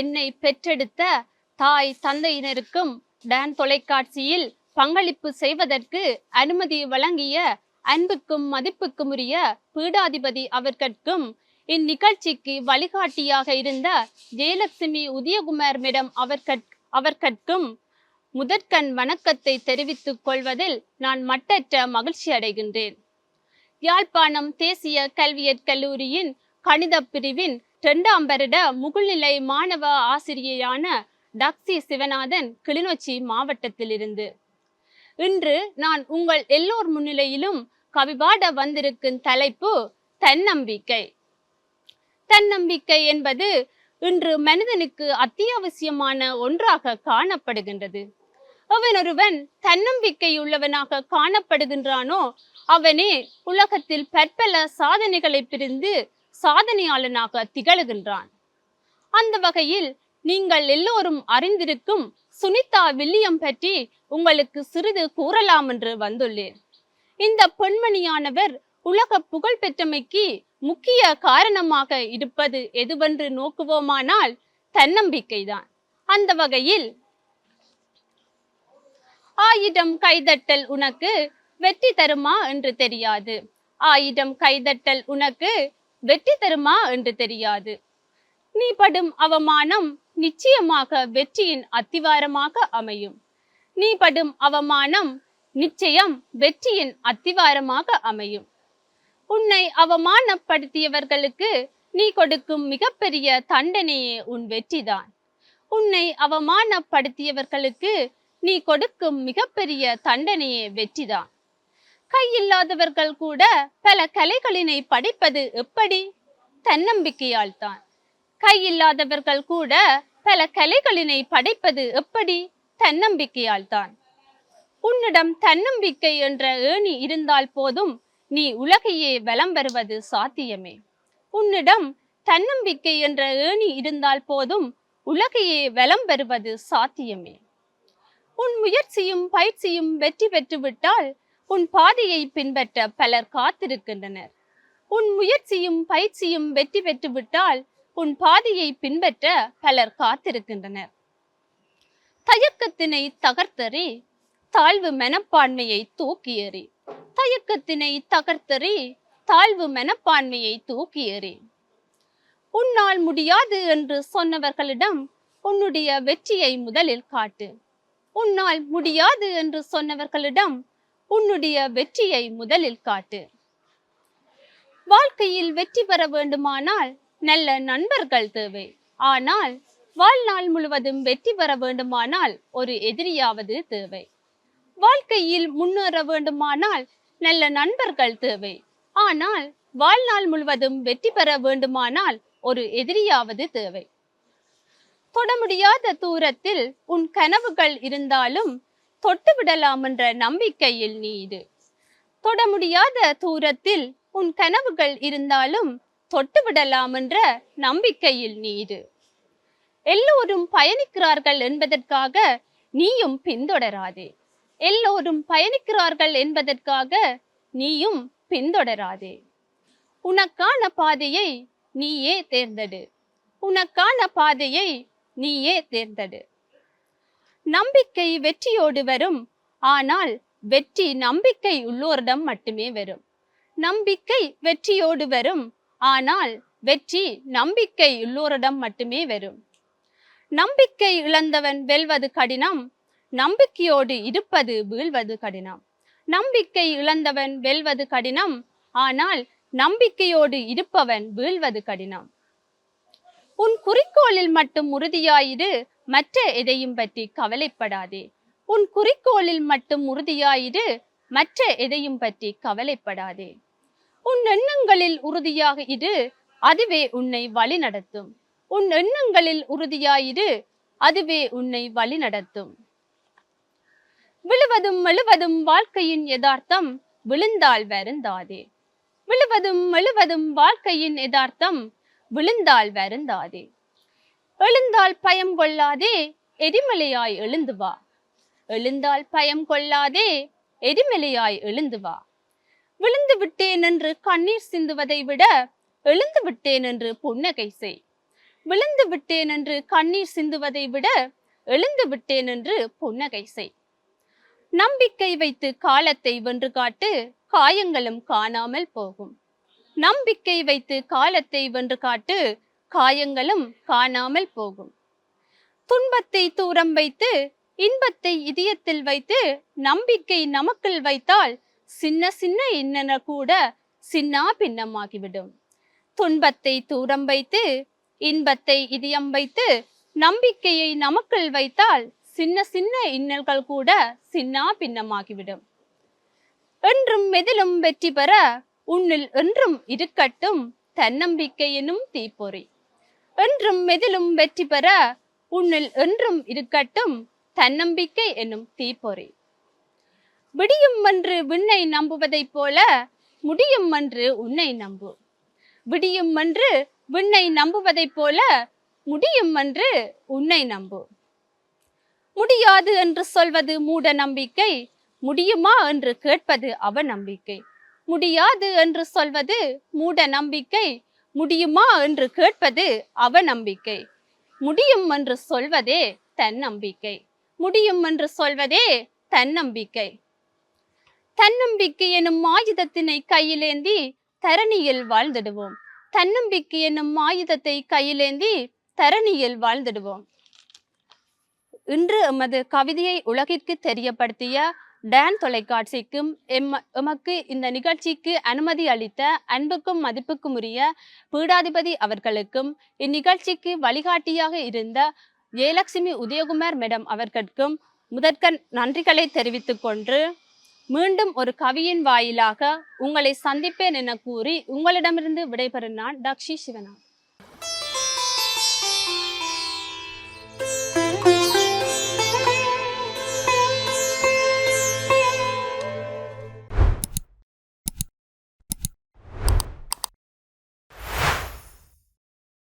என்னை பெற்றெடுத்த தாய் தந்தையினருக்கும் டான் தொலைக்காட்சியில் பங்களிப்பு செய்வதற்கு அனுமதி வழங்கிய அன்புக்கும் மதிப்புக்கும் உரிய பீடாதிபதி அவர்கட்கும் இந்நிகழ்ச்சிக்கு வழிகாட்டியாக இருந்த ஜெயலட்சுமி உதயகுமார் மேடம் அவர்கட் அவர்கட்கும் முதற்கண் வணக்கத்தை தெரிவித்துக் கொள்வதில் நான் மட்டற்ற மகிழ்ச்சி அடைகின்றேன். யாழ்ப்பாணம் தேசிய கல்வியற் கல்லூரியின் கணித பிரிவின் இரண்டாம் வருட முகழ்நிலை மாணவ ஆசிரியையான டாக்ஸி சிவநாதன் கிளிநொச்சி மாவட்டத்திலிருந்து. இன்று நான் உங்கள் எல்லோர் முன்னிலையிலும் கவிபாட வந்திருக்கும் தலைப்பு தன்னம்பிக்கை. தன்னம்பிக்கை என்பது இன்று மனிதனுக்கு அத்தியாவசியமான ஒன்றாக காணப்படுகின்றது. அவனொருவன் தன்னம்பிக்கை உள்ளவனாக காணப்படுகின்றானோ அவனே உலகத்தில் பற்பல சாதனைகளை பிரிந்து சாதனையாளனாக திகழுகின்றான். அந்த வகையில் நீங்கள் எல்லோரும் அறிந்திருக்கும் சுனிதா வில்லியம் பற்றி உங்களுக்கு சிறிது கூறலாம் என்று வந்துள்ளேன். இந்த பெண்மணியானவர் உலக புகழ் பெற்றமைக்கு முக்கிய காரணமாக இருப்பது எதுவென்று நோக்குவோமானால் தன்னம்பிக்கைதான். அந்த வகையில் ஆயிடம் கைதட்டல் உனக்கு வெற்றி தருமா என்று தெரியாது. ஆயிடம் கைதட்டல் உனக்கு வெற்றி தருமா என்று தெரியாது. நீ படும் அவமானம் நிச்சயமாக வெற்றியின் அத்திவாரமாக அமையும். நீ படும் அவமானம் நிச்சயம் வெற்றியின் அத்திவாரமாக அமையும். உன்னை அவமானப்படுத்தியவர்களுக்கு நீ கொடுக்கும் மிகப்பெரிய தண்டனையே உன் வெற்றிதான். உன்னை அவமானப்படுத்தியவர்களுக்கு நீ கொடுக்கும் மிகப்பெரிய தண்டனையே வெற்றிதான். கையில்லாதவர்கள் கூட பல கலைகளினை படிப்பது எப்படி? தன்னம்பிக்கையால் தான் கையில்லாதவர்கள் கூட பல கலைகளினை படைப்பது எப்படி? தன்னம்பிக்கையால் தான் உன்னிடம் தன்னம்பிக்கை என்ற ஏணி இருந்தால் போதும் நீ உலகையே வலம் வருவது சாத்தியமே. உன்னிடம் தன்னம்பிக்கை என்ற ஏணி இருந்தால் போதும் உலகையே வலம் பெறுவது சாத்தியமே. உன் முயற்சியும் பயிற்சியும் வெற்றி பெற்றுவிட்டால் உன் பாதையை பின்பற்ற பலர் காத்திருக்கின்றனர். உன் முயற்சியும் பயிற்சியும் வெற்றி பெற்று விட்டால் உன் பாதையை பின்பற்ற பலர் காத்திருக்கின்றனர். தயக்கத்தினை தகர்த்தறி தாழ்வு மனப்பான்மையை தூக்கி எறி தயக்கத்தினை தகர்த்தறி தாழ்வு மனப்பான்மையை தூக்கி எறி உன்னால் முடியாது என்று சொன்னவர்களிடம் உன்னுடைய வெற்றியை முதலில் காட்டு. உன்னால் முடியாது என்று சொன்னவர்களிடம் உன்னுடைய வெற்றியை முதலில் காட்டு. வாழ்க்கையில் வெற்றி பெற வேண்டுமானால் நல்ல நண்பர்கள் தேவை. ஆனால் வாழ்நாள் முழுவதும் வெற்றி பெற வேண்டுமானால் ஒரு எதிரியாவது தேவை. வாழ்க்கையில் முன்னேற வேண்டுமானால் நல்ல நண்பர்கள் தேவை. ஆனால் வாழ்நாள் முழுவதும் வெற்றி பெற வேண்டுமானால் ஒரு எதிரியாவது தேவை. தொட முடியாத தூரத்தில் உன் கனவுகள் இருந்தாலும் தொட்டு விடலாம் என்ற நம்பிக்கையில் நீ இது தொட முடியாத தூரத்தில் உன் கனவுகள் இருந்தாலும் தொட்டு விடலாம் என்ற நம்பிக்கையில் நீ இது எல்லோரும் பயணிக்கிறார்கள் என்பதற்காக நீயும் பின்தொடராதே. எல்லோரும் பயணிக்கிறார்கள் என்பதற்காக நீயும் பின்தொடராதே. உனக்கான பாதையை நீயே தேர்ந்தெடு. உனக்கான பாதையை நீயே தேர்ந்தெடு. நம்பிக்கை வெற்றியோடு வரும். ஆனால் வெற்றி நம்பிக்கை உள்ளோரிடம் மட்டுமே வரும். நம்பிக்கை வெற்றியோடு வரும். ஆனால் வெற்றி நம்பிக்கை உள்ளோரிடம் மட்டுமே வரும். நம்பிக்கை இழந்தவன் வெல்வது கடினம். நம்பிக்கையோடு இருப்பது வீழ்வது கடினம். நம்பிக்கை இழந்தவன் வெல்வது கடினம். ஆனால் நம்பிக்கையோடு இருப்பவன் வீழ்வது கடினம். குறிக்கோளில் மட்டும் உறுதியாயிரு மற்ற எதையும் பற்றி கவலைப்படாதே. உன் குறிக்கோளில் மட்டும் உறுதியாயிரு மற்ற எதையும் பற்றி கவலைப்படாதே. உன் எண்ணங்களில் உறுதியாக இரு அதுவே உன்னை வழி நடத்தும் உன் எண்ணங்களில் உறுதியாயிரு அதுவே உன்னை வழி நடத்தும் விழுவதும் மெழுவதும் வாழ்க்கையின் யதார்த்தம் விழுந்தால் வருந்தாதே. விழுவதும் மெழுவதும் வாழ்க்கையின் யதார்த்தம் விழுந்தால் வருந்தாதே. எழுந்தால் பயம் கொள்ளாதே எரிமலையாய் எழுந்து வா. எழுந்தால் பயம் கொள்ளாதே எரிமலையாய் எழுந்து வா. விழுந்து விட்டேன் என்று கண்ணீர் சிந்துவதை விட எழுந்து விட்டேன் என்று புன்னகை செய். விழுந்து விட்டேன் என்று கண்ணீர் சிந்துவதை விட எழுந்து விட்டேன் என்று புன்னகை செய். நம்பிக்கை வைத்து காலத்தை வென்று காட்டு காயங்களும் காணாமல் போகும். நம்பிக்கை வைத்து காலத்தை வென்று காட்டு காயங்களும் காணாமல் போகும். துன்பத்தை தூரம் வைத்து இன்பத்தை இதயத்தில் வைத்து நம்பிக்கை நமக்குள் வைத்தால் சின்ன சின்ன இன்னன கூட சின்னா பின்னமாகிவிடும். துன்பத்தை தூரம் வைத்து இன்பத்தை இதயம் வைத்து நம்பிக்கையை நமக்குள் வைத்தால் சின்ன சின்ன இன்னல்கள் கூட சின்னா பின்னமாகிவிடும். என்றும் எதிலும் வெற்றி பெற உன்னில் என்றும் இருக்கட்டும் தன்னம்பிக்கை எனும் தீப்பொறி. என்றும் மெதிலும் வெற்றி பெற உன்னில் என்றும் இருக்கட்டும் தன்னம்பிக்கை எனும் தீப்பொறி. விடியும் என்று விண்ணை நம்புவதைப் போல முடியும் என்று உன்னை நம்பு. விடியும் என்று விண்ணை நம்புவதைப் போல முடியும் என்று உன்னை நம்பு. முடியாது என்று சொல்வது மூட நம்பிக்கை முடியுமா என்று கேட்பது அவநம்பிக்கை. முடியாது என்று சொல்வது மூட நம்பிக்கை. முடியுமா என்று கேட்பது அவநம்பிக்கை. முடியும் என்று சொல்வதே தன்னம்பிக்கை. முடியும் என்று சொல்வதே தன்னம்பிக்கை. தன்னம்பிக்கை எனும் ஆயுதத்தினை கையிலேந்தி தரணியில் வாழ்ந்திடுவோம். தன்னம்பிக்கை என்னும் ஆயுதத்தை கையிலேந்தி தரணியில் வாழ்ந்திடுவோம். இன்று எமது கவிதையை உலகிற்கு தெரியப்படுத்திய டான் தொலைக்காட்சிக்கும் எம் எமக்கு இந்த நிகழ்ச்சிக்கு அனுமதி அளித்த அன்புக்கும் மதிப்புக்கும் உரிய பீடாதிபதி அவர்களுக்கும் இந்நிகழ்ச்சிக்கு வழிகாட்டியாக இருந்த ஜெயலட்சுமி உதயகுமார் மேடம் அவர்களுக்கும் முதற்கண் நன்றிகளை தெரிவித்துக் கொண்டு மீண்டும் ஒரு கவியின் வாயிலாக உங்களை சந்திப்பேன் என கூறி உங்களிடமிருந்து விடைபெறும் நான் டக்ஷி சிவனா